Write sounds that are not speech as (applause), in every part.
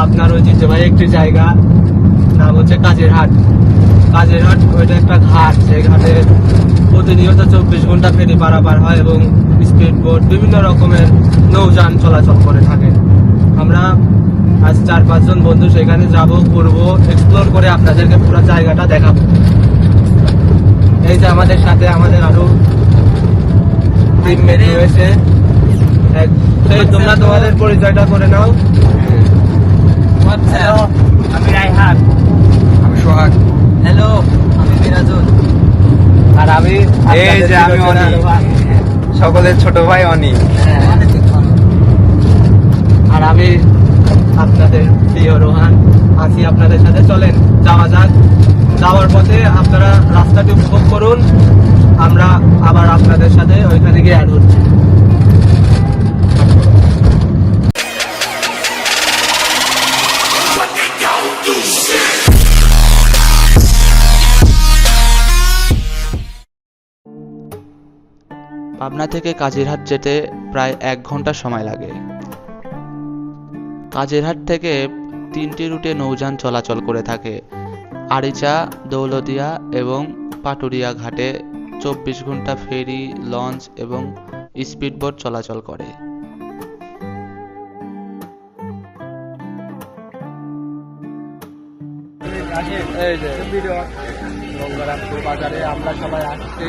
পাবনার ঐতিহ্যবাহী একটি জায়গা, নাম হচ্ছে কাজের হাট। কাজের হাট ওইটা একটা ঘাট, সেই ঘাটে প্রতিনিয়ত চব্বিশ ঘণ্টা ফেরি পারাপার হয় এবং স্পিড বোট, বিভিন্ন রকমের নৌযান চলাচল করে থাকে। আমরা আজ চার পাঁচজন বন্ধু সেখানে যাব, ঘুরবো এক্সপ্লোর করে আপনাদেরকে পুরো জায়গাটা দেখাবো। এই যে আমাদের সাথে আমাদের আরও টিমমেট রয়েছে। এক- তোমরা তোমাদের পরিচয়টা করে নাও। হ্যালো আমি রাইহান আমি সোহাগ হ্যালো আমি মিরাজুল আর আমি এই যে আমি অনি। সকলের ছোট ভাই অনি হ্যাঁ আর আমি আপনাদের প্রিয় রোহান। আছি আপনাদের সাথে। চলেন যাওয়া যাক। যাওয়ার পথে আপনারা রাস্তাটি উপভোগ করুন। আমরা আবার আপনাদের সাথে ওইখানে গিয়ে অ্যাড হচ্ছি পাবনা থেকে কাজিরহাট যেতে প্রায় এক ঘণ্টা সময় লাগে। কাজিরহাট থেকে তিনটি রুটে নৌযান চলাচল করে থাকে। আরিচা, দৌলদিয়া এবং পাটুরিয়া ঘাটে চব্বিশ ঘণ্টা ফেরি, লঞ্চ এবং স্পিডবোট চলাচল করে। বাজারে আমরা সবাই আসছি।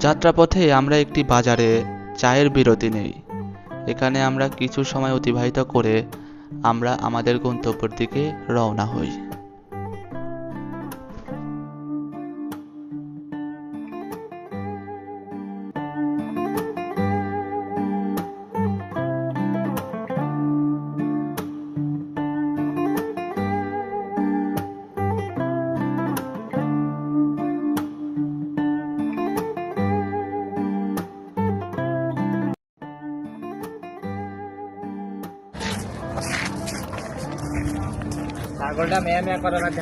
যাত্রাপথে আমরা একটি বাজারে চায়ের বিরতি নেই। এখানে আমরা কিছু সময় অতিবাহিত করে আমরা আমাদের গন্তব্যের দিকে রওনা হই। ছাগলটা মেয়া মেয়া করার আগে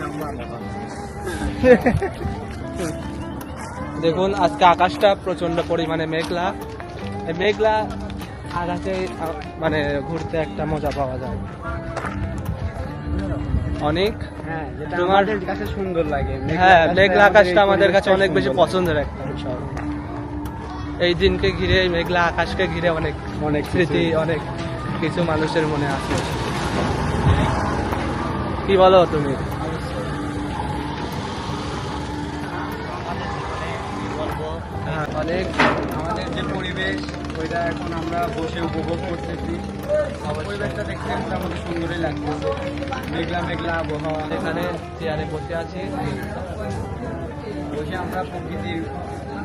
দেখুন আজকে আকাশটা প্রচণ্ড পরিমাণে মেঘলা। মেঘলা আকাশে মানে ঘুরতে একটা মজা পাওয়া যায়। অনেক। হ্যাঁ তোমার- কাছে সুন্দর লাগে। হ্যাঁ মেঘলা আকাশটা আমাদের কাছে অনেক বেশি পছন্দের একটা বিষয়। এই দিনকে ঘিরে মেঘলা আকাশকে ঘিরে অনেক অনেক স্মৃতি অনেক কিছু মানুষের মনে আছে কি বলো তুমি? অনেক আমাদের যে পরিবেশ ওইটা এখন আমরা বসে উপভোগ করতেছি। পরিবেশটা দেখতে মোটামুটি সুন্দরই লাগতেছে মেঘলা মেঘলা আবহাওয়া। এখানে চেয়ারে বসে আছি। বসে আমরা প্রকৃতির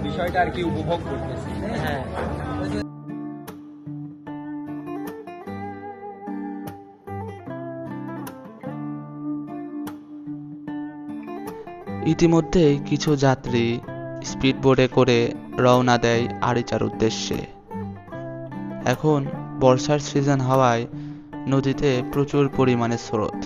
বিষয়টা আর কি উপভোগ করতেছি। হ্যাঁ। ইতিমধ্যেই কিছু যাত্রী স্পিডবোটে করে রওনা দেয় আরিচার উদ্দেশ্যে। এখন বর্ষার সিজন হওয়ায় নদীতে প্রচুর পরিমাণে স্রোত।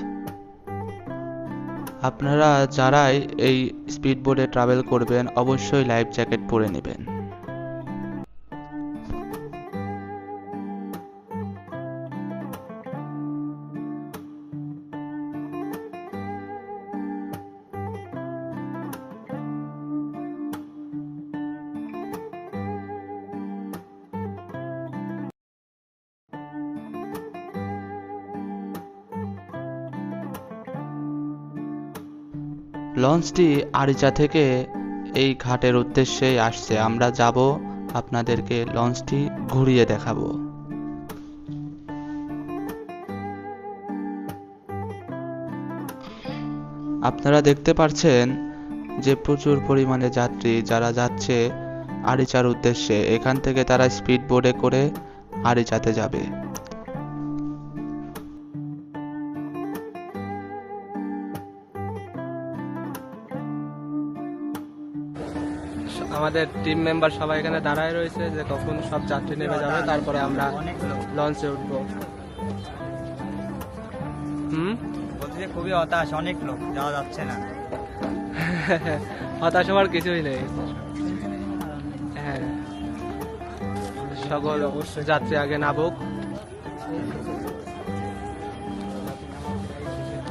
আপনারা যারাই এই স্পিডবোটে ট্রাভেল করবেন, অবশ্যই লাইফ জ্যাকেট পরে নেবেন। লঞ্চটি আরিচা থেকে এই ঘাটের উদ্দেশ্যেই আসছে। আমরা যাব আপনাদেরকে লঞ্চটি ঘুরিয়ে দেখাবো। আপনারা দেখতে পাচ্ছেন যে প্রচুর পরিমাণে যাত্রী যারা যাচ্ছে আরিচার উদ্দেশ্যে। এখান থেকে তারা স্পিড বোর্ডে করে আরিচাতে যাবে। আমাদের টিম মেম্বার সবাই এখানে দাঁড়ায় রয়েছে যে কখন সব যাত্রী নেমে যাবে তারপরে আমরা লঞ্চে উঠবো। হুম? বলছি খুবই হতাশ অনেক লোক যাওয়া যাচ্ছে না। হতাশ হওয়ার কিছুই নেই। হ্যাঁ। সকল যাত্রী আগে নামুক।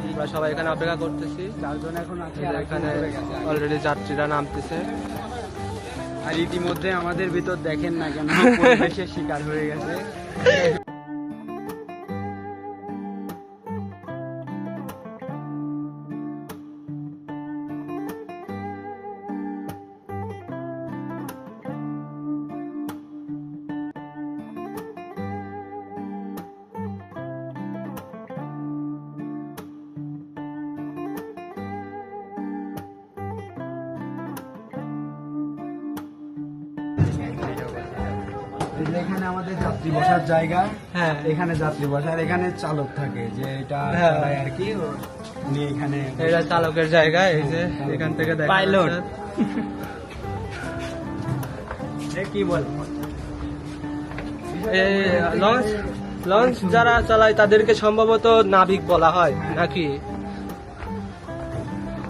আমরা সবাই এখানে অপেক্ষা করতেছি। এখানে অলরেডি যাত্রীরা নামতেছে। আর ইতিমধ্যে আমাদের ভিতর দেখেন না কেন (laughs) পরিবেশের শিকার হয়ে গেছে। এখানে আমাদের যাত্রী বসার জায়গা। হ্যাঁ। এখানে যাত্রী বসার এখানে চালক থাকে যে এটা হ্যাঁ। আর কি। উনি এখানে এটা চালকের জায়গা এই যে এখান থেকে। (laughs) এ কি বল? এই লঞ্চ লঞ্চ যারা চালায় তাদেরকে সম্ভবত নাবিক বলা হয় নাকি?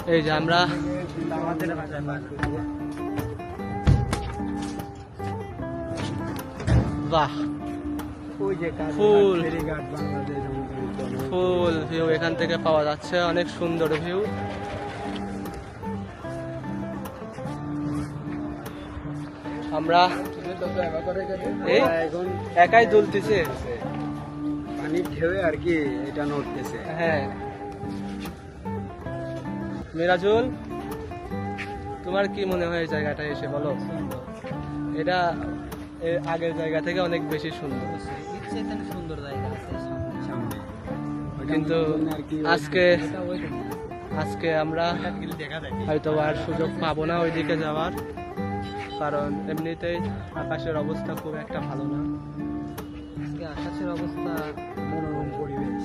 এই যে আমরা আমাদের বাহ। ফুল। ফুল ভিউ এখান থেকে পাওয়া যাচ্ছে অনেক সুন্দর ভিউ আমরা এই একাই দুলতেছে। পানির ঢেউয়ে আর কি এটা নড়তেছে। হ্যাঁ। মিরাজুল তোমার কি মনে হয় জায়গাটা এসে বলো? এটা এর আগের জায়গা থেকে অনেক বেশি সুন্দর। সুন্দর জায়গা সামনে। কিন্তু আজকে আজকে আমরা হয়তো আর সুযোগ পাবো না ওইদিকে যাওয়ার। কারণ এমনিতেই আকাশের অবস্থা খুব একটা ভালো না। আজকে আকাশের অবস্থা মনোরম পরিবেশ।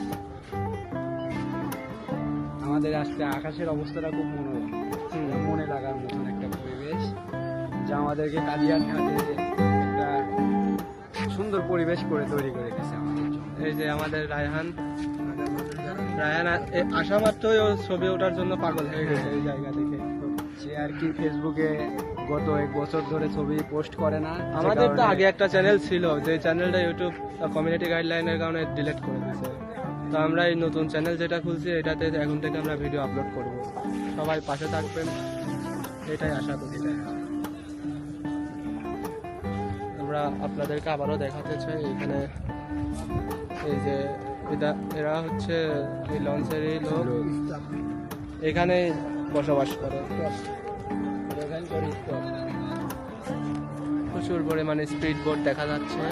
আমাদের আজকে আকাশের অবস্থাটা খুব মনোরম। মনে লাগার মতন একটা পরিবেশ। যা আমাদেরকে কালিয়ার ঘাটে সুন্দর পরিবেশ করে তৈরি করে জন্য। এই যে আমাদের রায়হান রায়হান আসা মাত্রই ও ছবি ওঠার জন্য পাগল হয়ে গেছে এই জায়গা থেকে সে আর কি ফেসবুকে গত এক বছর ধরে ছবি পোস্ট করে না আমাদের তো আগে একটা চ্যানেল ছিল যে চ্যানেলটা ইউটিউব কমিউনিটি গাইডলাইনের কারণে ডিলিট করে দিয়েছে। তো আমরা এই নতুন চ্যানেল যেটা খুলছি এটাতে এখন থেকে আমরা ভিডিও আপলোড করব। সবাই পাশে থাকবেন এটাই আশা করি। আমরা আপনাদেরকে আবারও দেখাতে চাই, এখানে এই যে এটা, এরা হচ্ছে এই লঞ্চেরই লোক। এখানে বসবাস করে। প্রচুর পরিমাণে স্পিড বোট দেখা যাচ্ছে।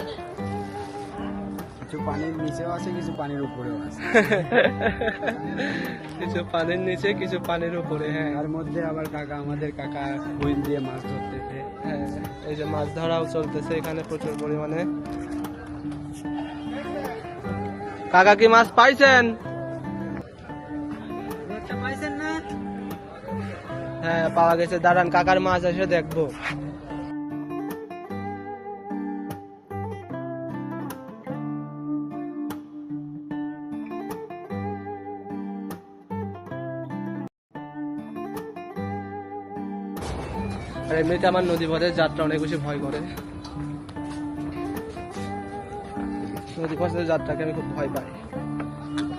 কিছু পানির নিচেও আছে কিছু পানির উপরেও আছে। (laughs) কিছু পানির নিচে কিছু পানির উপরে হ্যাঁ। তার মধ্যে আবার কাকা আমাদের কাকা হুইল দিয়ে মাছ ধরতেছে। হ্যাঁ এই যে মাছ ধরাও চলতেছে এখানে প্রচুর পরিমাণে। কাকা কি মাছ পাইছেন? পাইছেন হ্যাঁ পাওয়া গেছে। দাঁড়ান কাকার মাছ এসে দেখব। এমনিতে আমার নদী পথের যাত্রা অনেক বেশি ভয় করে। নদী পথের যাত্রাকে আমি খুব ভয় পাই।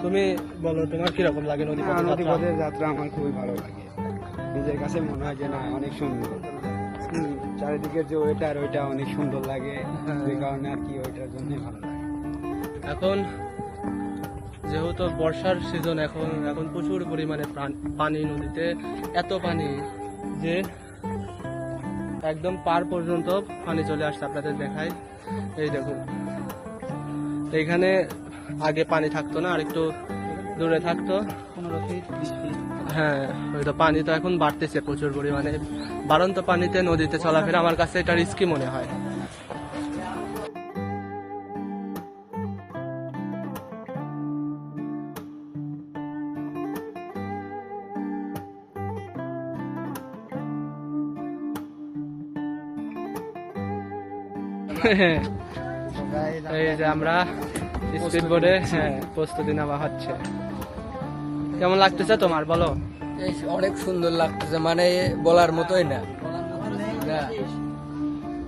তুমি বলো তোমার কীরকম লাগে নদী পথের নদী যাত্রা? পথের যাত্রা আমার খুবই ভালো লাগে। নিজের কাছে মনে হয় যে না অনেক সুন্দর। চারিদিকের যে ওয়েটার ওইটা অনেক সুন্দর লাগে। হ্যাঁ। যে কারণে আর কি ওইটার জন্যই ভালো লাগে। এখন যেহেতু বর্ষার সিজন এখন এখন প্রচুর পরিমাণে পানি নদীতে এত পানি যে একদম পার পর্যন্ত পানি চলে আসছে আপনাদের দেখায়। এই দেখুন। এইখানে আগে পানি থাকতো না আর একটু দূরে থাকতো। হ্যাঁ ওই তো পানি তো এখন বাড়তেছে প্রচুর পরিমাণে। বাড়ন্ত পানিতে নদীতে চলাফেরা আমার কাছে এটা রিস্কি মনে হয়। (laughs) এই যে আমরা স্পিড বোর্ডে হ্যাঁ প্রস্তুতি নেওয়া হচ্ছে। কেমন লাগতেছে তোমার বলো? অনেক সুন্দর লাগতেছে মানে বলার মতোই না। না।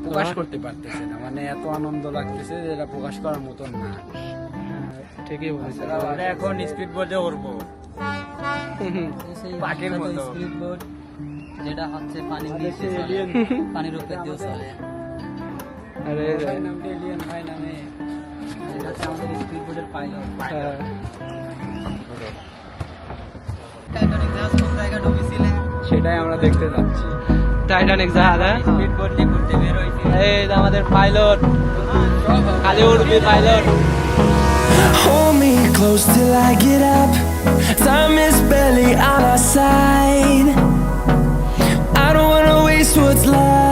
প্রকাশ করতে পারতেছে না মানে এত আনন্দ লাগতেছে যেটা প্রকাশ করার মতন না। হ্যাঁ, ঠিকই বলেছে। এখন স্পিড বোর্ডে উঠবো (laughs) পাখির মতো। যেটা হচ্ছে পানি পানির উপরে দিয়ে চলে। আরে ভাই এলিয়ান ভাই নামে এটা হচ্ছে আমাদের স্পিড বোর্ডের পাইলট হ্যাঁ, সেটাই আমরা দেখতে যাচ্ছি। টাইটানিক জাহাজ হ্যাঁ? স্পিড বোর্ড নিয়ে ঘুরতে বের হয়েছি এই আমাদের পাইলট খালি উড়বি pilot Hold me close till I get up. Time is barely on our side. I don't wanna waste what's left.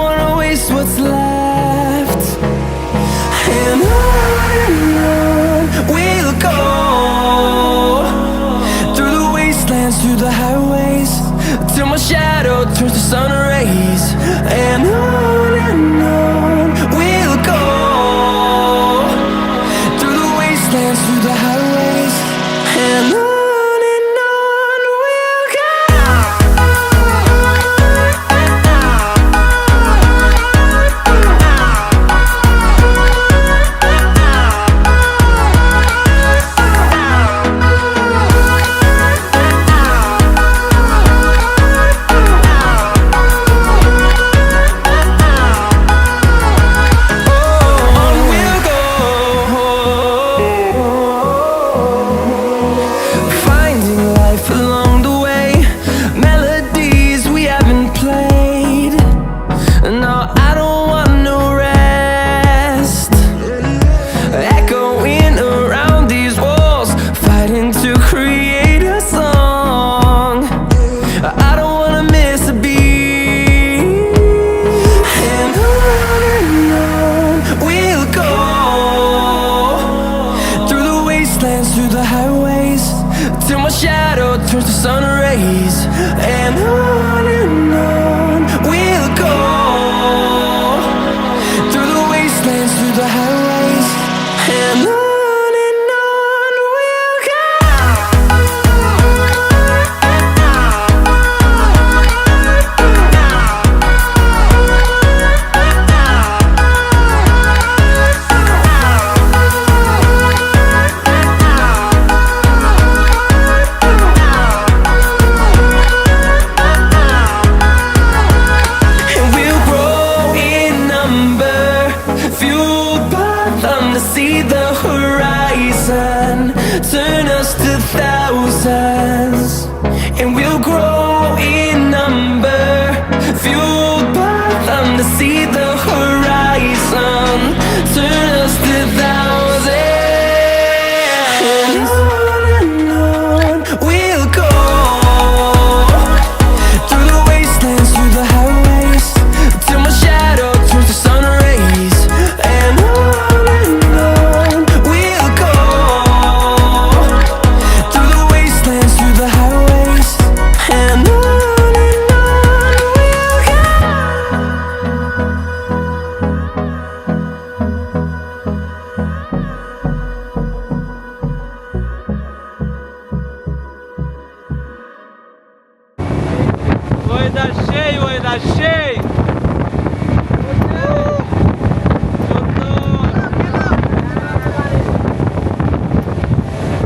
weather সেই ওয়েদার সেই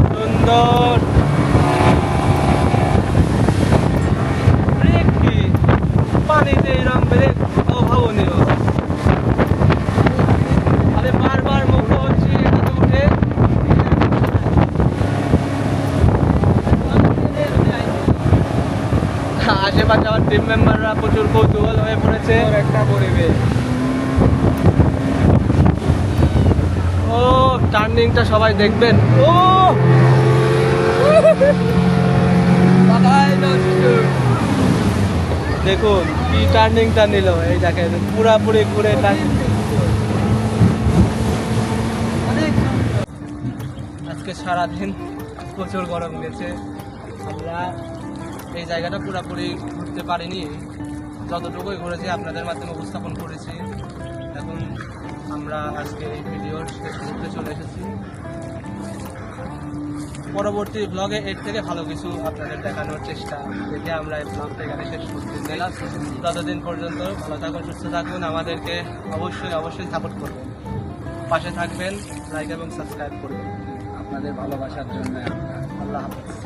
সুন্দর ব্রেক কি পানিতে এরম ব্রেক অভাবনীয় আরে বারবার মুখ হচ্ছে এটাতে উঠে আশেপাশে আমার টিম মেম্বাররা প্রচুর কৌতূহল হয়ে পড়েছে। একটা পরিবেশ। ও টার্নিংটা সবাই দেখবেন। ও! দেখুন কি টার্নিংটা নিল। এই দেখেন পুরাপুরি ঘুরে টার্নিং আজকে সারাদিন প্রচুর গরম গেছে। আমরা এই জায়গাটা পুরোপুরি ঘুরতে পারিনি। যতটুকুই ঘুরেছি, আপনাদের মাধ্যমে উপস্থাপন করেছি। এখন আমরা আজকে এই ভিডিওর শেষ মুহূর্তে চলে এসেছি। পরবর্তী ব্লগে এর থেকে ভালো কিছু আপনাদের দেখানোর চেষ্টা দেখে আমরা এই ব্লগটা এখানে শেষ করতে দিলাম ততদিন পর্যন্ত ভালো থাকুন, সুস্থ থাকুন। আমাদেরকে অবশ্যই অবশ্যই সাপোর্ট করবেন। পাশে থাকবেন লাইক এবং সাবস্ক্রাইব করবেন। আপনাদের ভালোবাসার জন্য আল্লাহ হাফেজ।